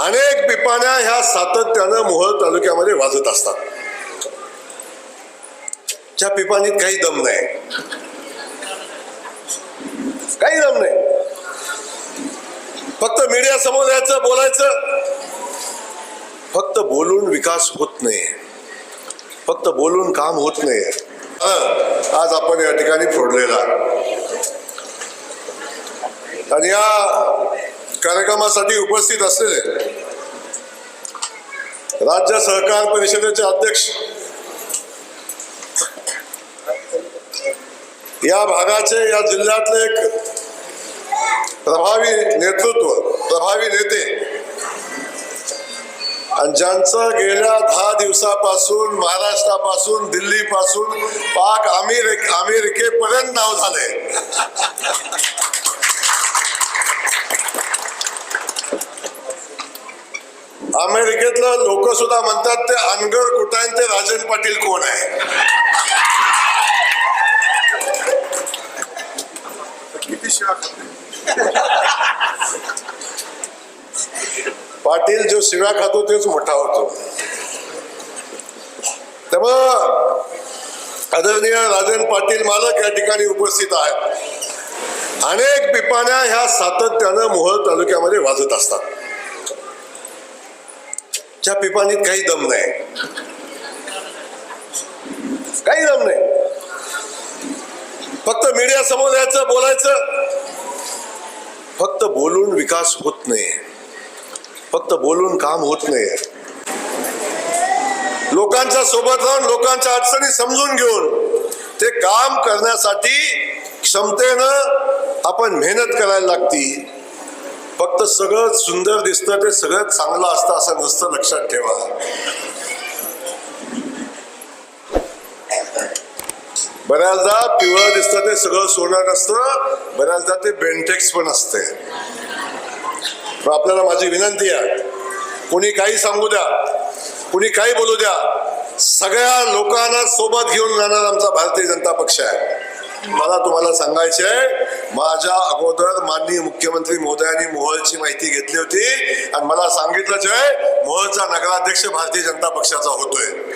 अनेक पिपाण्या ह्या सातत्यानं मोहोळ तालुक्यामध्ये वाजत असतात. त्या पिपाणीत काही दम नाही. काही दम नाही. फक्त मीडिया समोर यायचं बोलायचं. फक्त बोलून विकास होत नाही. फक्त बोलून काम होत नाही. आज आपण या ठिकाणी फोडलेला. आणि या कार्यक्रमासाठी उपस्थित असलेले राज्य सहकार परिषदेचे अध्यक्ष. या भागाचे या जिल्ह्यातले एक प्रभावी नेतृत्व प्रभावी नेते. आणि ज्यांचं गेल्या दहा दिवसापासून महाराष्ट्रापासून दिल्लीपासून पाक अमेरिक अमेरिकेपर्यंत नाव झालंय. अमेरिकेतलं लोक सुद्धा म्हणतात ते अनगर कुटाण ते राजन पाटील कोण आहे? पाटील जो शिव्या खातो तेच मोठा होतो. तेव्हा आदरणीय राजन पाटील मालक या ठिकाणी उपस्थित आहेत. अनेक पिपाण्या ह्या सातत्यानं मोहोळ तालुक्यामध्ये वाजत असतात. त्या पिपाणीत काही दम नाही. काही दम नाही. फक्त मीडिया समोर यायचं बोलायचं. फक्त बोलून विकास होत नाही. फक्त बोलून काम होत नाही. लोकांच्या सोबत राहून लोकांच्या अडचणी समजून घेऊन ते काम करण्यासाठी क्षमतेनं आपण मेहनत करायला लागती. फक्त सगळं सुंदर दिसतं ते सगळं चांगलं असतं असं नसतं लक्षात ठेवा बऱ्याचदा पिवळं दिसतं ते सगळं सोनं नसतं बऱ्याचदा ते बेंटेक्स पण असते. आपल्याला माझी विनंती आहे कोणी काही सांगू द्या कोणी काही बोलू द्या सगळ्या लोकांना सोबत घेऊन जाणार आमचा भारतीय जनता पक्ष आहे. मला तुम्हाला सांगायचे माझ्या अगोदर माननीय मुख्यमंत्री मोदयांनी मोहलची माहिती घेतली होती. आणि मला सांगितलंच आहे मोहोळचा नगराध्यक्ष भारतीय जनता पक्षाचा होतोय.